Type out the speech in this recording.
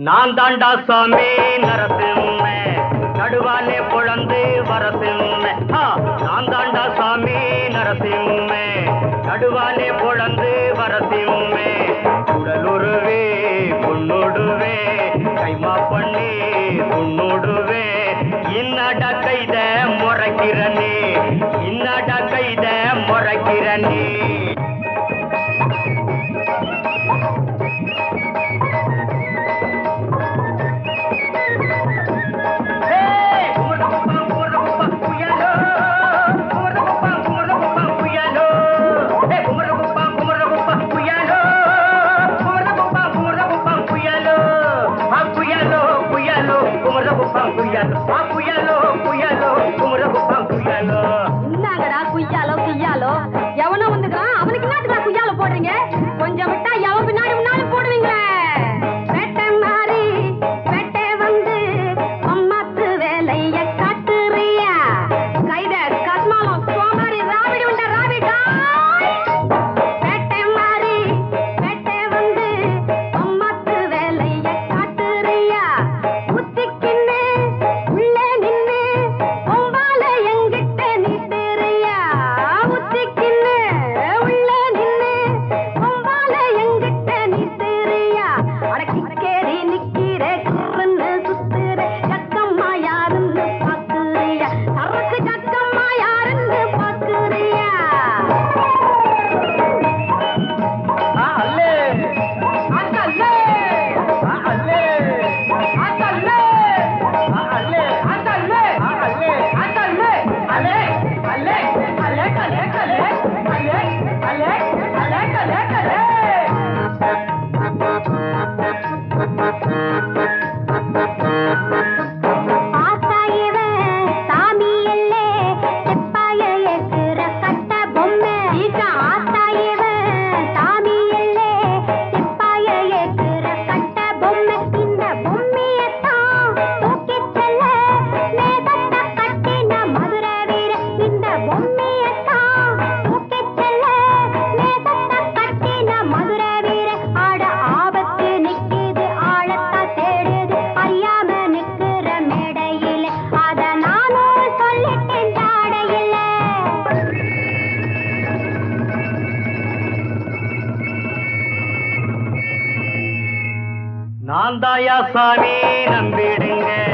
நான் தாண்டா சாமி நரசிம்ம. நடுவாலே குழந்து வரசிம்ம. நான் தாண்டா சாமி நரசிம்ம. நடுவாலே குழந்து நான் தாயா சாமி நம்பிடுங்க.